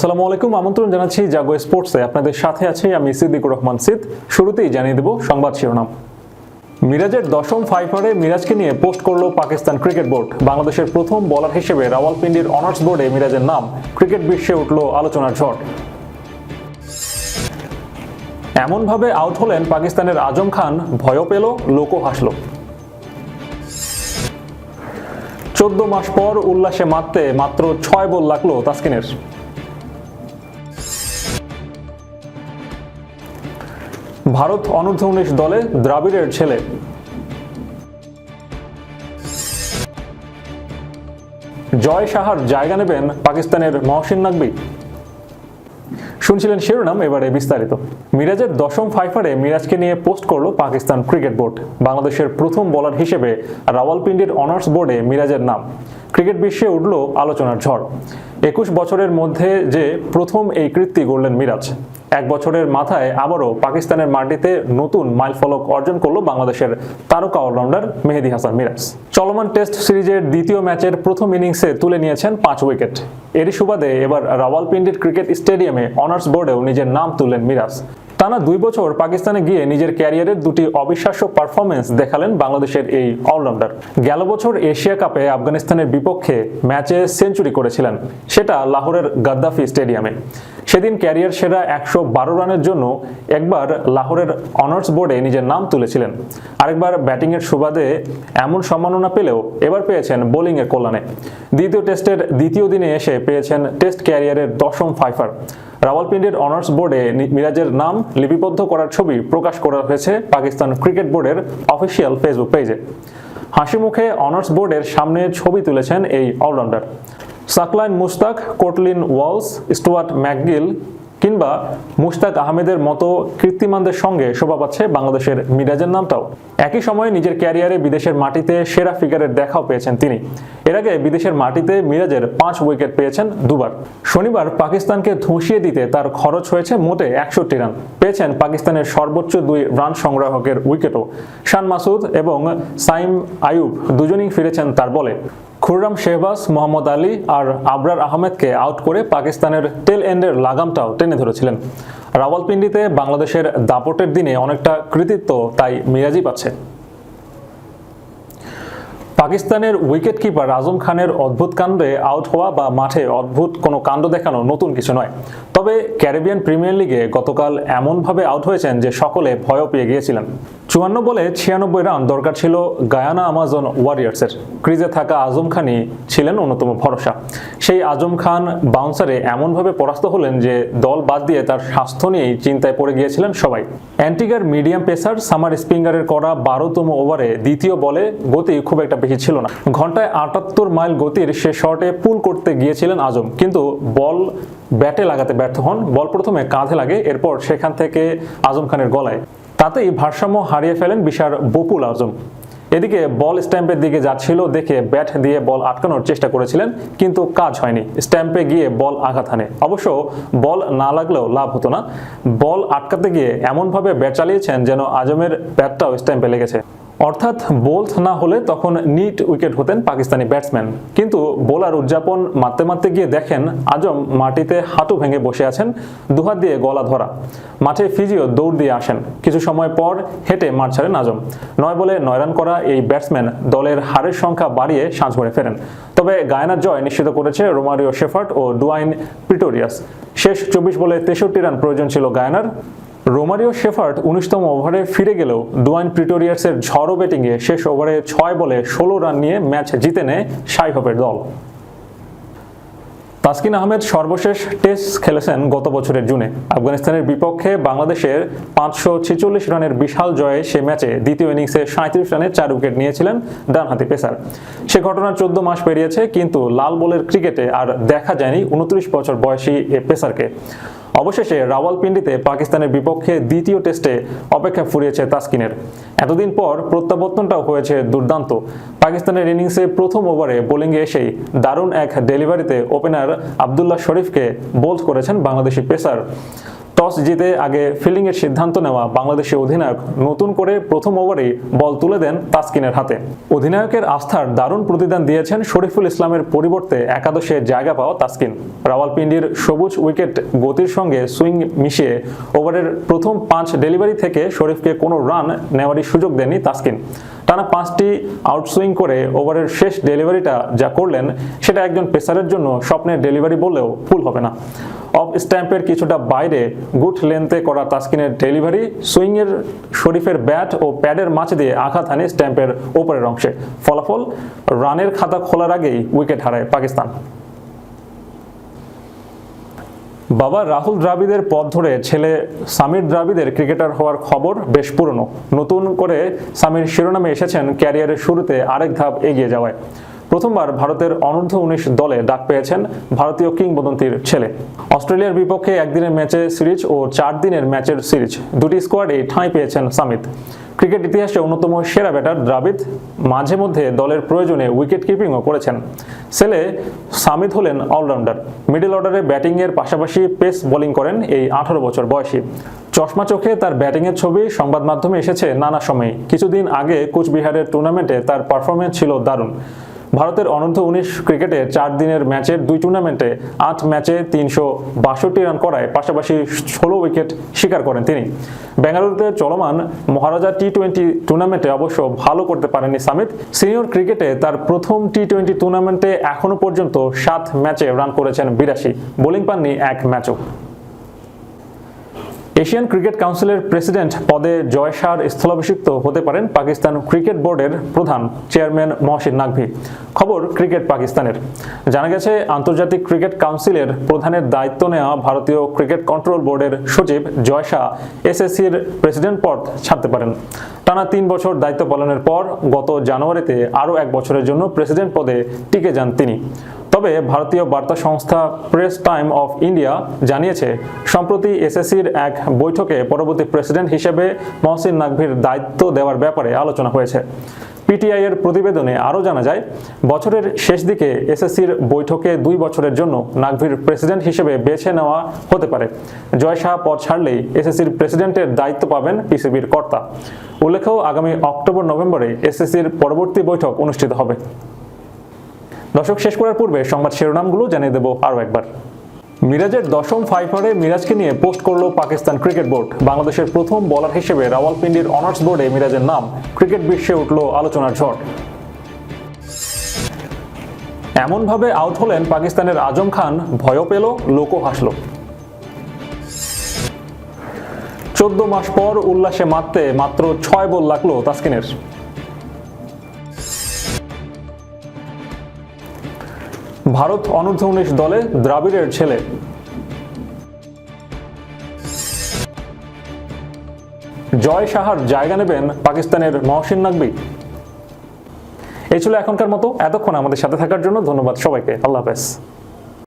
আসসালামু আলাইকুম, আমন্ত্রণ জানাচ্ছি জাগো স্পোর্টসে। আপনাদের সাথে আছি আমি সিদ্দিকুর রহমান সিদ শুরুতেই জানিয়ে দেব সংবাদ শিরোনাম। মিরাজের দশম ফাইভারে মিরাজকে নিয়ে পোস্ট করল পাকিস্তান ক্রিকেট বোর্ড। বাংলাদেশের প্রথম বলার হিসেবে রাওয়ালপিন্ডির অনার্স বোর্ডে মিরাজের নাম। ক্রিকেট বিশ্বে উঠল আলোচনার ঝড়। এমনভাবে আউট হলেন পাকিস্তানের আজম খান, ভয়ও পেল, লোকও হাসল। চোদ্দ মাস পর উল্লাসে মারতে মাত্র ছয় বল লাগল তাসকিনের। ভারত অনূর্ধ্ব উনিশ দলে দ্রাবিড়ের ছেলে। জয় সাহার জায়গা নেবেন পাকিস্তানের মহসিন নাকবি শুনছিলেন শিরোনাম, এবারে বিস্তারিত। মিরাজের দশম ফাইফারে মিরাজকে নিয়ে পোস্ট করল পাকিস্তান ক্রিকেট বোর্ড। বাংলাদেশের প্রথম বোলার হিসেবে রাওয়ালপিন্ডির অনার্স বোর্ডে মিরাজের নাম। ক্রিকেট বিশ্বে উঠল আলোচনার ঝড়। একুশ বছরের মধ্যে যে প্রথম এই কৃত্তি গড়লেন মিরাজ। এক বছরের মাথায় আবারও পাকিস্তানের মাটিতে নতুন মাইল ফলক অর্জন করল বাংলাদেশের তারকা অলরাউন্ডার মেহেদি হাসান মিরাজ। চলমান টেস্ট সিরিজের দ্বিতীয় ম্যাচের প্রথম ইনিংসে তুলে নিয়েছেন পাঁচ উইকেট। এরই সুবাদে এবার রাওয়ালপিন্ডির ক্রিকেট স্টেডিয়ামে অনার্স বোর্ডেও নিজের নাম তুললেন মিরাজ। টানা দুই বছর পাকিস্তানে গিয়ে নিজের ক্যারিয়ারের দুটি অবিশ্বাস্য পারফরমেন্স দেখালেন বাংলাদেশের এই অলরাউন্ডার গেল বছর এশিয়া কাপে আফগানিস্তানের বিপক্ষে ম্যাচে সেঞ্চুরি করেছিলেন, সেটা লাহোরের গাদ্দাফি স্টেডিয়ামে। সেদিন ক্যারিয়ার সেরা একশো বারো রানের জন্য একবার লাহোরের অনার্স বোর্ডে নিজের নাম তুলেছিলেন। আরেকবার ব্যাটিংয়ের সুবাদে এমন সম্মাননা পেলেও এবার পেয়েছেন বোলিংয়ের কল্যাণে। দ্বিতীয় টেস্টের দ্বিতীয় দিনে এসে পেয়েছেন টেস্ট ক্যারিয়ারের দশম ফাইফার রাওয়ালপিন্ডির অনার্স বোর্ডে মিরাজের নাম লিপিবদ্ধ করার ছবি প্রকাশ করা হয়েছে পাকিস্তান ক্রিকেট বোর্ডের অফিসিয়াল ফেসবুক পেজে। হাসি মুখে অনার্স বোর্ডের সামনে ছবি তুলেছেন এই all rounder. Saqlain Mushtaq Courtney Walsh, Stuart MacGill কিংবা মুশতাক আহমেদের মতো কীর্তিমানদের সঙ্গে শোভা পাচ্ছে বাংলাদেশের মিরাজের নামটাও। একই সময়ে নিজের ক্যারিয়ারে বিদেশের মাটিতে সেরা ফিগারের দেখাও পেয়েছেন তিনি। এর আগে বিদেশের মাটিতে মিরাজের পাঁচ উইকেট পেয়েছেন দুবার। শনিবার পাকিস্তানকে ধুঁসিয়ে দিতে তার খরচ হয়েছে মোটে একষট্টি রান। পেয়েছেন পাকিস্তানের সর্বোচ্চ দুই রান সংগ্রাহকের উইকেটও। শান মাসুদ এবং সাইম আয়ুব দুজনেই ফিরেছেন তার বলে। খুররাম শেহবাজ, মোহাম্মদ আলী আর আবরার আহমেদকে আউট করে পাকিস্তানের টেল এন্ডের লাগামটাও টেনে ধরেছিলেন। রাওয়ালপিন্ডিতে বাংলাদেশের দাপটের দিনে অনেকটা কৃতিত্ব তাই মিরাজি পাচ্ছে। পাকিস্তানের উইকেট কিপার আজম খানের অদ্ভুত কাণ্ডে আউট হওয়া বা মাঠে অদ্ভুত কোনো কাণ্ড দেখানো নতুন কিছু নয়। তবে ক্যারিবিয়ান প্রিমিয়ার লিগে গতকাল এমনভাবে আউট হয়েছেন যে সকলে ভয়ও পেয়ে গিয়েছিলেন। চুয়ান্ন বলে ছিয়ানব্বই রান দরকার ছিল গায়ানা আমাজন ওয়ারিয়ার্সের। ক্রিজে থাকা আজম খানই ছিলেন অন্যতম ভরসা। সেই আজম খান বাউন্সারে এমনভাবে পরাস্ত হলেন যে দল বাদ দিয়ে তার স্বাস্থ্য নিয়েই চিন্তায় পড়ে গিয়েছিলেন সবাই। অ্যান্টিগার মিডিয়াম পেসার, সামার স্পিঙ্গারের করা বারোতম ওভারে দ্বিতীয় বলে গতি খুব একটা বেশি ছিল না। ঘন্টায় আটাত্তর মাইল গতির সে শটে পুল করতে গিয়েছিলেন আজম, কিন্তু বল ব্যাটে লাগাতে ব্যর্থ হন। বল প্রথমে কাঁধে লাগে, এরপর সেখান থেকে আজম খানের গলায়। তাতেই ভারসাম্য হারিয়ে ফেলেন বিশার বকুল আজম। এদিকে বল স্ট্যাম্পের দিকে যাচ্ছিল দেখে ব্যাট দিয়ে বল আটকানোর চেষ্টা করেছিলেন, কিন্তু কাজ হয়নি। স্ট্যাম্পে গিয়ে বল আঘাত হানে। অবশ্য বল না লাগলেও লাভ হতো না। বল আটকাতে গিয়ে এমনভাবে ব্যাট চালিয়েছেন যেন আজমের ব্যাটটাও স্ট্যাম্পে লেগেছে। অর্থাৎ বোল্ট না হলে তখন নিট উইকেট হতেন পাকিস্তানি ব্যাটসম্যান। কিন্তু বোলার উদযাপন মারতে মারতে গিয়ে দেখেন আজম মাটিতে হাঁটু ভেঙে বসে আছেন, দুহাত দিয়ে গলা ধরা। মাঠে ফিজিও দৌড় দিয়ে আসেন। কিছু সময় পর হেঁটে মাঠ ছাড়েন আজম। নয় বলে নয় রান করা এই ব্যাটসম্যান দলের হারের সংখ্যা বাড়িয়ে সাঁঝ ভরে ফেরেন। তবে গায়নার জয় নিশ্চিত করেছে রোমারিও শেফার্ট ও ডুয়াইন প্রিটোরিয়াস। শেষ চব্বিশ বলে তেষট্টি রান প্রয়োজন ছিল গায়নার। রোমারিও শেফার্ট উনিশতম ওভারে ফিরে গেলেও ডুয়াইন প্রিটোরিয়ার্সের ঝড়ো ব্যাটিংয়ে শেষ ওভারে ছয় বলে ষোলো রান নিয়ে ম্যাচ জিতে নেয় সাইহপের দল। তাসকিন আহমেদ সর্বশেষ টেস্ট খেলেছেন গত বছরের জুনে। আফগানিস্তানের বিপক্ষে বাংলাদেশের পাঁচশো ছেচল্লিশ রানের বিশাল জয়ে সে ম্যাচে দ্বিতীয় ইনিংসে সাঁত্রিশ রানে চার উইকেট নিয়েছিলেন ডানহাতি পেসার। সে ঘটনা চোদ্দ মাস পেরিয়েছে, কিন্তু লাল বলের ক্রিকেটে আর দেখা যায়নি উনত্রিশ বছর বয়সী এ পেসারকে। অবশেষে রাওয়ালপিন্ডিতে পাকিস্তানের বিপক্ষে দ্বিতীয় টেস্টে অপেক্ষা ফুরিয়েছে তাস্কিনের। এতদিন পর প্রত্যাবর্তনটাও হয়েছে দুর্দান্ত। পাকিস্তানের ইনিংসে প্রথম ওভারে বোলিংয়ে এসেই দারুণ এক ডেলিভারিতে ওপেনার আবদুল্লাহ শরীফকে বোল্ড করেছেন বাংলাদেশি পেসার। টস জিতে আগে ফিল্ডিংয়ের সিদ্ধান্ত নেওয়া বাংলাদেশের অধিনায়ক নতুন করে প্রথম ওভারেই বল তুলে দেন তাসকিনের হাতে। অধিনায়কের আস্থার দারুণ প্রতিদান দিয়েছেন শরীফুল ইসলামের পরিবর্তে একাদশে জায়গা পাওয়া তাসকিন। রাওয়ালপিন্ডির সবুজ উইকেট গতির সঙ্গে সুইং মিশিয়ে ওভারের প্রথম পাঁচ ডেলিভারি থেকে শরীফকে কোনো রান নেওয়ারই সুযোগ দেননি তাসকিন। টানা পাঁচটি আউটসুইং করে ওভারের শেষ ডেলিভারিটা যা করলেন, সেটা একজন পেসারের জন্য স্বপ্নের ডেলিভারি বললেও ভুল হবে না। অফ স্ট্যাম্পের কিছুটা বাইরে গুড লেন্থে করা তাস্কিনের ডেলিভারি, সুইংয়ের শরীফের ব্যাট ও প্যাডের মাছ দিয়ে আঘাত হানে স্ট্যাম্পের ওপরের অংশে। ফলাফল, রানের খাতা খোলার আগেই উইকেট হারায় পাকিস্তান। বাবা রাহুল দ্রাবিদের পথ ধরে ছেলে সামির দ্রাবিদের ক্রিকেটার হওয়ার খবর বেশ পুরনো। নতুন করে সামির শিরোনামে এসেছেন ক্যারিয়ারের শুরুতে আরেক ধাপ এগিয়ে যাওয়ায়। প্রথমবার ভারতের অনূর্ধ্ব উনিশ দলে ডাক পেয়েছেন ভারতীয় কিংবদন্তির ছেলে। অস্ট্রেলিয়ার বিপক্ষে একদিনের ম্যাচে সিরিজ ও চার দিনের ম্যাচের সিরিজ। দুটি স্কোয়াডে ঠাঁই পেয়েছেন সামিত। ক্রিকেট ইতিহাসে অন্যতম সেরা ব্যাটার দ্রাবিদ মাঝে মধ্যে দলের প্রয়োজনে উইকেট কিপিংও করেছেন। ছেলে সামিদ হলেন অলরাউন্ডার। মিডল অর্ডারে ব্যাটিংয়ের পাশাপাশি পেস বোলিং করেন এই আঠারো বছর বয়সী। চশমা চোখে তার ব্যাটিংয়ের ছবি সংবাদ মাধ্যমে এসেছে নানা সময়ে। কিছুদিন আগে কোচবিহারের টুর্নামেন্টে তার পারফরমেন্স ছিল দারুণ। ভারতের অনূর্ধ্ব উনিশ ক্রিকেটে চার দিনের ম্যাচের দুই টুর্নামেন্টে আট ম্যাচে তিনশো বাষট্টি রান করায়, পাশাপাশি ষোলো উইকেট শিকার করেন তিনি। বেঙ্গালুরুতে চলমান মহারাজা টি টোয়েন্টি টুর্নামেন্টে অবশ্য ভালো করতে পারেননি সামিত। সিনিয়র ক্রিকেটে তার প্রথম টি টোয়েন্টি টুর্নামেন্টে এখনও পর্যন্ত সাত ম্যাচে রান করেছেন বিরাশি। বোলিং পাননি এক ম্যাচও। এশিয়ান ক্রিকেট কাউন্সিলের প্রেসিডেন্ট পদে জয় শাহর স্থলাভিষিক্ত হতে পারেন পাকিস্তান ক্রিকেট বোর্ডের প্রধান চেয়ারম্যান মহসিন নাকভি। খবর ক্রিকেট পাকিস্তানের। জানা গেছে, আন্তর্জাতিক ক্রিকেট কাউন্সিলের প্রধানের দায়িত্ব নেওয়া ভারতীয় ক্রিকেট কন্ট্রোল বোর্ডের সচিব জয় শাহ এসএসসির প্রেসিডেন্ট পদ ছাড়তে পারেন। টানা তিন বছর দায়িত্ব পালনের পর গত জানুয়ারিতে আরও এক বছরের জন্য প্রেসিডেন্ট পদে টিকে যান তিনি। তবে ভারতীয় বার্তা সংস্থা প্রেস টাইম অফ ইন্ডিয়া জানিয়েছে, সম্প্রতি এসএসসির এক বৈঠকে পরবর্তী প্রেসিডেন্ট হিসেবে মহসিন নাকভির দায়িত্ব দেওয়ার ব্যাপারে আলোচনা হয়েছে। পিটিআই এর প্রতিবেদনে আরও জানা যায়, বছরের শেষ দিকে এসএসসির বৈঠকে দুই বছরের জন্য নাকভির প্রেসিডেন্ট হিসেবে বেছে নেওয়া হতে পারে। জয় শাহ পদ ছাড়লেই এসএসসির প্রেসিডেন্টের দায়িত্ব পাবেন পিসিবির কর্তা। উল্লেখ্য, আগামী অক্টোবর নভেম্বরে এসএসসির পরবর্তী বৈঠক অনুষ্ঠিত হবে। দর্শক, শেষ করার পূর্বে সংবাদ শিরোনামগুলো জানিয়ে দেবো আরও একবার। মিরাজের দশম ফাইভারে মিরাজকে নিয়ে পোস্ট করল পাকিস্তান ক্রিকেট বোর্ড। বাংলাদেশের প্রথম বলার হিসেবে রাওয়ালপিন্ডির অনার্স বোর্ডে মিরাজের নাম। ক্রিকেট বিশ্বে উঠল আলোচনার ঝড়। এমনভাবে আউট হলেন পাকিস্তানের আজম খান, ভয়ও পেল, লোকও হাসল। চোদ্দ মাস পর উল্লাসে মারতে মাত্র ছয় বল লাগল তাসকিনের। ভারত অনূর্ধ্ব উনিশ দলে দ্রাবিড়ের ছেলে। জয় সাহার জায়গা নেবেন পাকিস্তানের মহসিন নাকবি এই ছিল এখনকার মতো। এতক্ষণ আমাদের সাথে থাকার জন্য ধন্যবাদ সবাইকে। আল্লাহ হাফেজ।